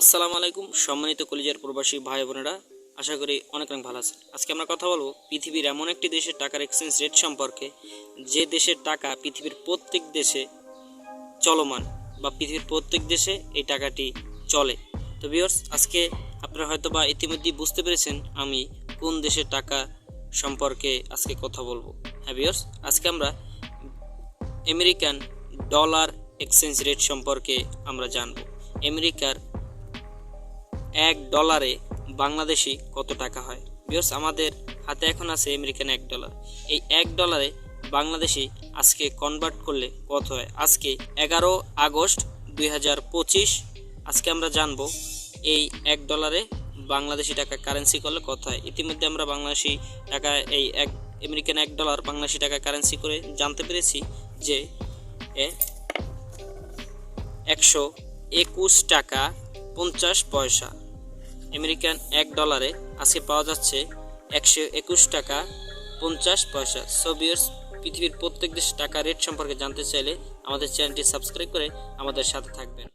আসসালামু আলাইকুম, সম্মানিত কলিজার প্রবাসী ভাই বোনেরা। আশা করি অনেক অনেক ভালো আছেন। আজকে আমরা কথা বলব পৃথিবীর এমন একটি দেশের টাকার এক্সচেঞ্জ রেট সম্পর্কে, যে দেশের টাকা পৃথিবীর প্রত্যেক দেশে চলমান বা পৃথিবীর প্রত্যেক দেশে এই টাকাটি চলে। তো ভিউয়ার্স আজকে আপনারা হয়তো বা ইতিমধ্যেই বুঝতে পেরেছেন আমি কোন দেশের টাকা সম্পর্কে আজকে কথা বলব। হ্যাঁ ভিউয়ার্স আজকে আমরা আমেরিকান ডলার এক্সচেঞ্জ রেট সম্পর্কে আমরা জানব। আমেরিকার এক ডলারে বাংলাদেশি কত টাকা হয়? বিয়স আমাদের হাতে এখন আছে আমেরিকান এক ডলার। এই এক ডলারে বাংলাদেশি আজকে কনভার্ট করলে কত হয়? আজকে এগারো আগস্ট দুই হাজার পঁচিশ। আজকে আমরা জানব এই এক ডলারে বাংলাদেশি টাকা কারেন্সি করলে কত হয়? ইতিমধ্যে আমরা বাংলাদেশি টাকা, এই এক, আমেরিকান এক ডলার বাংলাদেশি টাকা কারেন্সি করে জানতে পেরেছি যে একশো একুশ টাকা পঞ্চাশ পয়সা। আমেরিকান এক ডলারে আজকে পাওয়া যাচ্ছে একশো একুশ টাকা পঞ্চাশ পয়সা। সোভিয়স পৃথিবীর প্রত্যেক দেশের টাকা রেট সম্পর্কে জানতে চাইলে আমাদের চ্যানেলটি সাবস্ক্রাইব করে আমাদের সাথে থাকবেন।